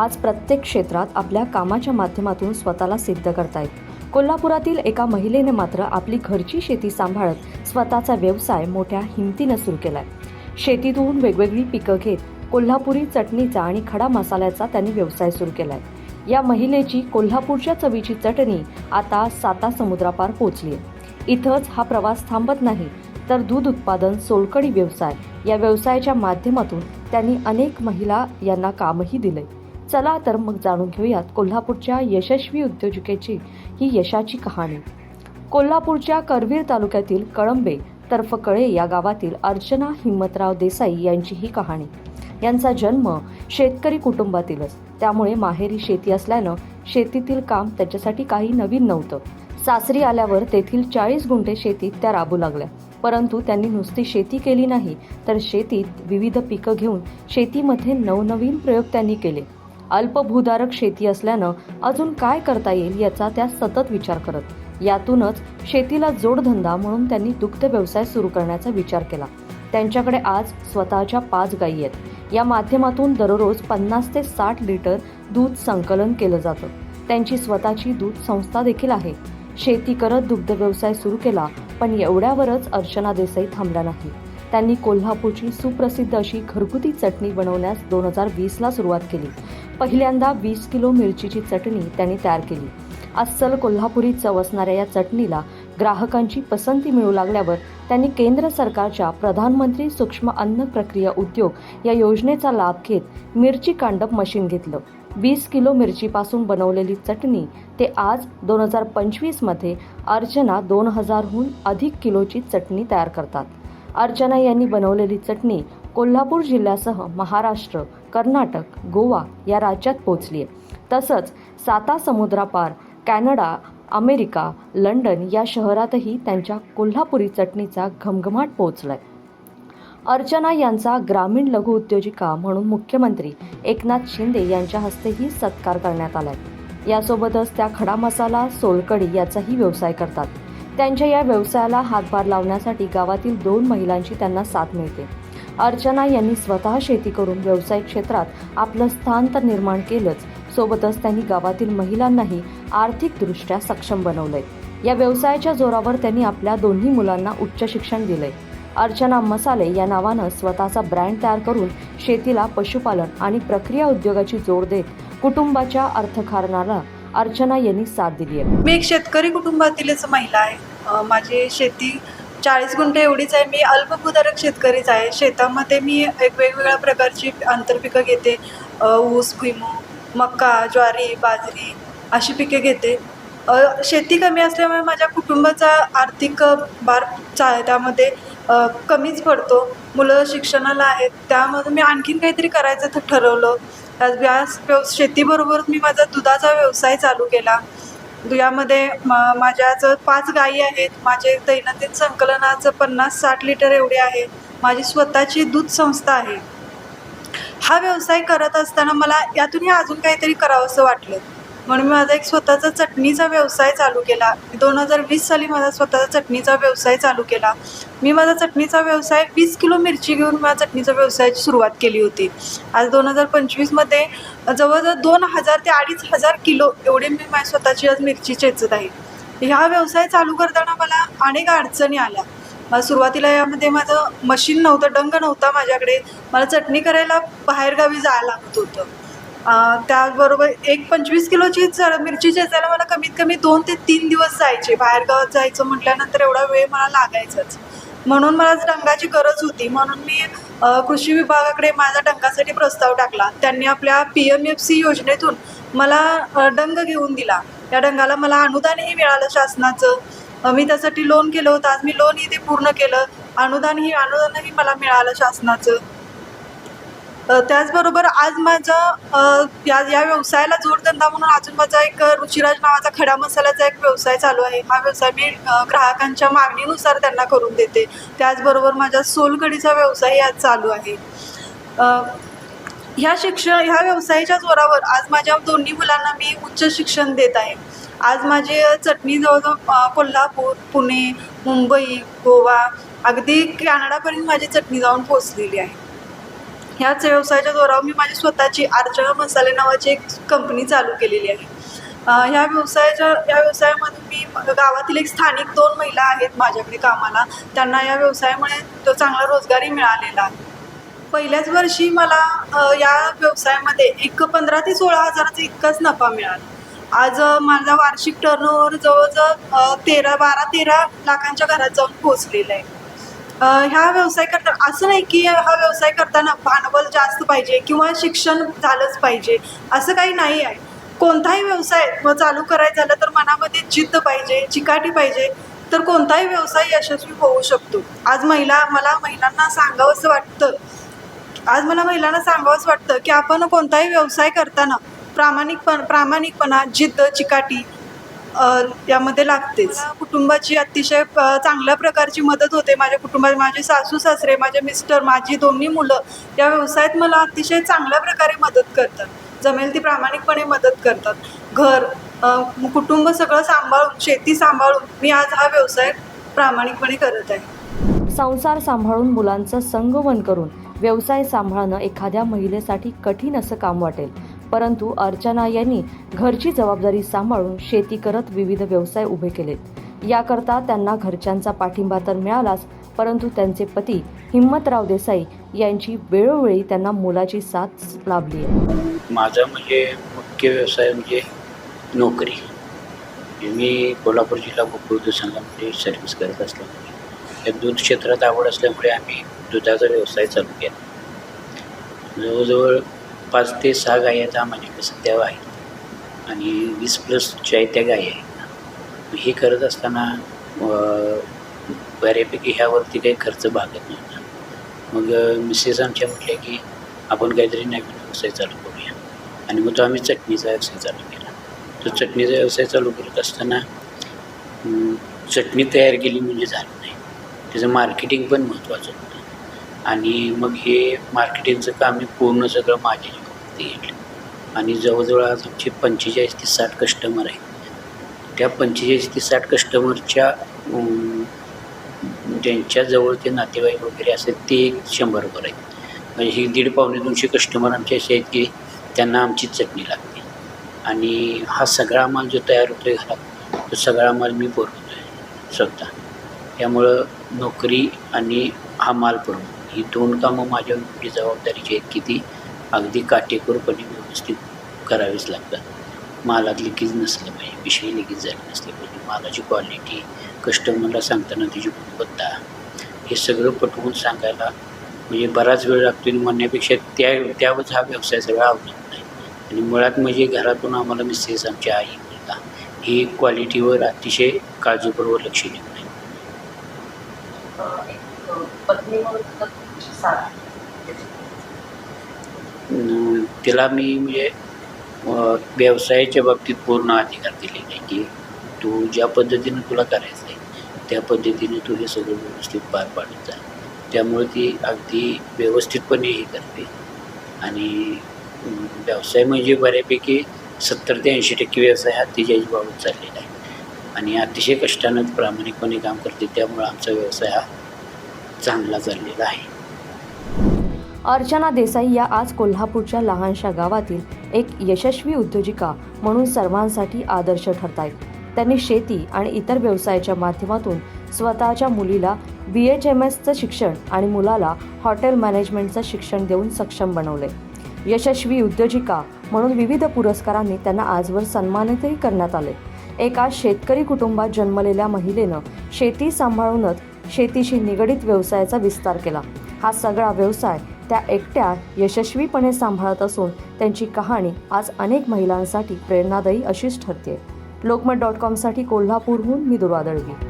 आज प्रत्येक क्षेत्रात आपल्या कामाच्या माध्यमातून स्वतःला सिद्ध करतायत. कोल्हापुरातील एका महिलेने मात्र आपली घरची शेती सांभाळत स्वतःचा व्यवसाय मोठ्या हिमतीनं सुरू केलाय. शेतीतून वेगवेगळी पिकं घेत कोल्हापुरी चटणीचा आणि खडा मसाल्याचा त्यांनी व्यवसाय सुरू केलाय. या महिलेची कोल्हापूरच्या चवीची चटणी आता साता समुद्रापार पोहोचली आहे इथंच हा प्रवास थांबत नाही तर दूध उत्पादन सोलकडी व्यवसाय या व्यवसायाच्या माध्यमातून त्यांनी अनेक महिला यांना कामही दिले चला तर मग जाणून घेऊयात कोल्हापूरच्या यशस्वी उद्योजकेची ही यशाची कहाणी. कोल्हापूरच्या करवीर तालुक्यातील कळंबे तर्फकळे या गावातील अर्चना हिम्मतराव देसाई यांची ही कहाणी. यांचा जन्म शेतकरी कुटुंबातीलच. त्यामुळे माहेरी शेती असल्यानं शेतीतील काम त्याच्यासाठी काही नवीन नव्हतं. सासरी आल्यावर तेथील चाळीस गुंठे शेतीत त्या राबू लागल्या. परंतु त्यांनी नुसती शेती केली नाही तर शेतीत विविध पिकं घेऊन शेतीमध्ये नवनवीन प्रयोग त्यांनी केले. अल्पभूधारक शेती असल्यानं अजून काय करता येईल याचा त्या सतत विचार करत. यातूनच शेतीला जोडधंदा म्हणून त्यांनी दुग्ध व्यवसाय सुरू करण्याचा विचार केला. त्यांच्याकडे आज स्वतःच्या पाच गायी आहेत. या माध्यमातून दररोज पन्नास ते साठ लिटर दूध संकलन केलं जातं. त्यांची स्वतःची दूध संस्था देखील आहे. शेती करत दुग्ध व्यवसाय सुरू केला पण एवढ्यावरच अर्चना देसाई थांबल्या नाही त्यांनी कोल्हापूरची सुप्रसिद्ध अशी घरगुती चटणी बनवण्यास दोन हजार वीसला सुरुवात केली. पहिल्यांदा वीस किलो मिरचीची चटणी त्यांनी तयार केली. अस्सल कोल्हापुरी चव असणाऱ्या या चटणीला ग्राहकांची पसंती मिळू लागल्यावर त्यांनी केंद्र सरकारच्या प्रधानमंत्री सूक्ष्म अन्न प्रक्रिया उद्योग या योजनेचा लाभ घेत मिरची कांडप मशीन घेतलं. वीस किलो मिरचीपासून बनवलेली चटणी ते आज दोन हजार पंचवीसमध्ये अर्चना दोन हजारहून अधिक किलोची चटणी तयार करतात. अर्चना यांनी बनवलेली चटणी कोल्हापूर जिल्ह्यासह महाराष्ट्र कर्नाटक गोवा या राज्यात पोचली आहे. तसंच साता समुद्रापार कॅनडा अमेरिका लंडन या शहरातही त्यांच्या कोल्हापुरी चटणीचा घमघमाट पोहोचलाय. अर्चना यांचा ग्रामीण लघु उद्योजिका म्हणून मुख्यमंत्री एकनाथ शिंदे यांच्या हस्तेही सत्कार करण्यात आलाय. यासोबतच त्या खडा मसाला सोलकडी याचाही व्यवसाय करतात. त्यांच्या या व्यवसायाला हातभार लावण्यासाठी गावातील दोन महिलांची त्यांना साथ मिळते. अर्चना यांनी स्वतः शेती करून व्यवसाय क्षेत्रात आपलं स्थान तर निर्माण केलंच सोबतच त्यांनी गावातील महिलांनाही आर्थिकदृष्ट्या सक्षम बनवलंय. या व्यवसायाच्या जोरावर त्यांनी आपल्या दोन्ही मुलांना उच्च शिक्षण दिलंय. अर्चना मसाले या नावानं स्वतःचा ब्रँड तयार करून शेतीला पशुपालन आणि प्रक्रिया उद्योगाची जोड देत कुटुंबाच्या अर्थकारणाला अर्चना यांनी साथ दिली आहे. मी एक शेतकरी कुटुंबातीलच महिला आहे. माझी शेती चाळीस गुंठे एवढीच आहे. मी अल्पभूधारक शेतकरीच आहे. शेतामध्ये मी एक वेगवेगळ्या प्रकारची आंतरपिकं घेते. ऊस भुईमूग मका ज्वारी बाजरी अशी पिके घेते. शेती कमी असल्यामुळे माझ्या कुटुंबाचा आर्थिक भार चा त्यामध्ये कमीच पडतो. मुलं शिक्षणाला आहेत. त्यामध्ये मी आणखीन काहीतरी करायचं ठरवलं. त्याच व्यव शेतीबरोबर मी माझा दुधाचा व्यवसाय चालू केला. यामध्ये म माझ्याचं पाच गायी आहेत. माझे दैनंदिन संकलनाचं पन्नास साठ लिटर एवढे आहे. माझी स्वतःची दूध संस्था आहे. हा व्यवसाय करत असताना मला यातूनही अजून काहीतरी करावंसं वाटलं. म्हणून मी माझा एक स्वतःचा चटणीचा व्यवसाय चालू केला. दोन हजार वीस साली माझा स्वतःचा चटणीचा व्यवसाय चालू केला. मी माझा चटणीचा व्यवसाय वीस किलो मिरची घेऊन माझ्या चटणीचा व्यवसायाची सुरुवात केली होती. आज दोन हजार पंचवीसमध्ये जवळजवळ दोन हजार ते अडीच हजार किलो एवढे मी माझ्या स्वतःची आज मिरची चेचत आहे. ह्या व्यवसाय चालू करताना मला अनेक अडचणी आल्या. मला सुरुवातीला यामध्ये माझं मशीन नव्हतं डंग नव्हता माझ्याकडे. मला चटणी करायला बाहेरगावी जायला लागत होतं. त्याचबरोबर एक पंचवीस किलोची च मिरची चेचायला मला कमीत कमी दोन ते तीन दिवस जायचे. बाहेरगावात जायचं म्हटल्यानंतर एवढा वेळ मला लागायचाच. म्हणून मला डंगाची गरज होती. म्हणून मी कृषी विभागाकडे माझा डंगासाठी प्रस्ताव टाकला. त्यांनी आपल्या पी एम एफ सी योजनेतून मला डंग घेऊन दिला. त्या डंगाला मला अनुदानही मिळालं शासनाचं. मी त्यासाठी लोन केलं होतं. आज मी लोनही ते पूर्ण केलं. अनुदानही अनुदानही मला मिळालं शासनाचं. त्याचबरोबर आज माझा या या व्यवसायाला जोडधंदा म्हणून अजून माझा एक रुचिराज नावाचा खडा मसाल्याचा एक व्यवसाय चालू आहे. हा व्यवसाय मी ग्राहकांच्या मागणीनुसार त्यांना करून देते. त्याचबरोबर माझा सोलकडीचा व्यवसाय आज चालू आहे. ह्या शिक्षण ह्या व्यवसायाच्या जोरावर आज माझ्या दोन्ही मुलांना मी उच्च शिक्षण देत आहे. आज माझी चटणी जवळजवळ कोल्हापूर पुणे मुंबई गोवा अगदी कॅनडापर्यंत माझी चटणी जाऊन पोचलेली आहे. ह्याच व्यवसायाच्या जोरावर मी माझी स्वतःची अर्चना मसाले नावाची एक कंपनी चालू केलेली आहे. ह्या व्यवसायाच्या या व्यवसायामध्ये मी गावातील एक स्थानिक दोन महिला आहेत माझ्याकडे कामाला. त्यांना या व्यवसायामुळे तो चांगला रोजगारही मिळालेला आहे. पहिल्याच वर्षी मला या व्यवसायामध्ये एक पंधरा ते सोळा हजाराचा इतकाच नफा मिळाला. आज माझा वार्षिक टर्नओव्हर जवळजवळ तेरा बारा तेरा लाखांच्या घरात जाऊन पोहोचलेला आहे. ह्या व्यवसाय करताना असं नाही की हा व्यवसाय करताना भांडवल जास्त पाहिजे किंवा शिक्षण झालंच पाहिजे असं काही नाही आहे. कोणताही व्यवसाय मग चालू करायचा झाला तर मनामध्ये जिद्द पाहिजे चिकाटी पाहिजे तर कोणताही व्यवसाय यशस्वी होऊ शकतो. आज महिला मला महिलांना सांगावंसं वाटतं आज मला महिलांना सांगावंच वाटतं की आपण कोणताही व्यवसाय करताना प्रामाणिकपण प्रामाणिकपणा जिद्द चिकाटी अ, यामध्ये लागतेच. कुटुंबाची अतिशय चांगल्या प्रकारची मदत होते. माझ्या कुटुंबात माझे सासू सासरे माझे मिस्टर माझी दोन्ही मुलं या व्यवसायात मला अतिशय चांगल्या प्रकारे मदत करतात. जमेल ती प्रामाणिकपणे मदत करतात. घर कुटुंब सगळं सांभाळून शेती सांभाळून मी आज हा व्यवसाय प्रामाणिकपणे करत आहे. संसार सांभाळून मुलांचं संगोपन करून व्यवसाय सांभाळणं एखाद्या महिलेसाठी कठीण असं काम वाटेल. परंतु अर्चना यांनी घरची जबाबदारी सांभाळून शेती करत विविध व्यवसाय उभे केलेत याकरता त्यांना घरच्यांचा पाठिंबा तर मिळालाच परंतु त्यांचे पती हिम्मतराव देसाई यांची वेळोवेळी त्यांना मुलाची साथ लाभली आहे. माझा म्हणजे मुख्य व्यवसाय म्हणजे नोकरी. मी कोल्हापूर जिल्हा गोकुळ संघामध्ये सर्व्हिस करत असल्यामुळे या दूध क्षेत्रात आवड असल्यामुळे आम्ही दुधाचा व्यवसाय चालू केला. जवळजवळ पाच ते सहा गायी आता माझ्याकडे सध्या आहेत. आणि वीस प्लसच्या आहेत त्या गायी आहेत. हे करत असताना बऱ्यापैकी ह्यावरती काही खर्च भागत नव्हता मग मिसेस आमच्या म्हटल्या की आपण काहीतरी नवीन व्यवसाय चालू करूया. आणि मग तो आम्ही चटणीचा व्यवसाय चालू केला. तो चटणीचा व्यवसाय चालू करत असताना चटणी तयार केली म्हणजे झालं नाही. त्याचं मार्केटिंग पण महत्त्वाचं होतं. आणि मग हे मार्केटिंगचं काम मी पूर्ण सगळं माझ्या जीवावरती घेतलं आणि जवळजवळ आज आमचे पंचेचाळीस ते साठ कस्टमर आहेत. त्या पंचेचाळीस ते साठ कस्टमरच्या ज्यांच्याजवळ ते नातेवाईक वगैरे असतात ते एक शंभरभर आहेत. म्हणजे ही दीड पावणे दोनशे कस्टमर आमचे असे आहेत की त्यांना आमची चटणी लागते. आणि हा सगळा माल जो तयार होतो आहे घरात तो सगळा माल मी पुरवतो आहे स्वतः. त्यामुळं नोकरी आणि हा माल पुरवतो. ही दोन कामं माझ्या एवढी जबाबदारीची आहेत की ती अगदी काटेकोरपणे व्यवस्थित करावीच लागतात. मालात लिकेज नसलं पाहिजे विषयी लिकेज झाले नसले पाहिजे. मालाची क्वालिटी कस्टमरला सांगताना त्याची गुणवत्ता हे सगळं पटवून सांगायला म्हणजे बराच वेळ लागतो आणि म्हणण्यापेक्षा त्या त्यावरच हा व्यवसाय सगळा अवलंबून नाही आणि मुळात म्हणजे घरातून आम्हाला मिसेस आमची आई मुलगा ही क्वालिटीवर अतिशय काळजीपूर्वक लक्ष देत नाही पत्नी म्हणून तिला मी म्हणजे व्यवसायाच्या बाबतीत पूर्ण अधिकार दिले नाही की तू ज्या पद्धतीनं तुला करायचं आहे त्या पद्धतीने तू हे सगळं व्यवस्थित पार पाडत जा. त्यामुळे ती अगदी व्यवस्थितपणे हे करते. आणि व्यवसाय म्हणजे बऱ्यापैकी सत्तर ते ऐंशी टक्के व्यवसाय हा तिच्या बाबत चाललेला आहे. आणि अतिशय कष्टानं प्रामाणिकपणे काम करते त्यामुळं आमचा व्यवसाय हा चांगला चाललेला आहे. अर्चना देसाई या आज कोल्हापूरच्या लहानशा गावातील एक यशस्वी उद्योजिका म्हणून सर्वांसाठी आदर्श ठरत आहेत त्यांनी शेती आणि इतर व्यवसायाच्या माध्यमातून स्वतःच्या मुलीला बी एच एम एसचं शिक्षण आणि मुलाला हॉटेल मॅनेजमेंटचं शिक्षण देऊन सक्षम बनवले. यशस्वी उद्योजिका म्हणून विविध पुरस्कारांनी त्यांना आजवर सन्मानितही करण्यात आले. एका शेतकरी कुटुंबात जन्मलेल्या महिलेनं शेती सांभाळूनच शेतीशी निगडीत व्यवसायाचा विस्तार केला. हा सगळा व्यवसाय त्या एकट्या यशस्वीपणे सांभाळत असून त्यांची कहाणी आज अनेक महिलांसाठी प्रेरणादायी अशीच ठरते लोकमत डॉट कॉमसाठी कोल्हापूरहून मी दुर्वादळवी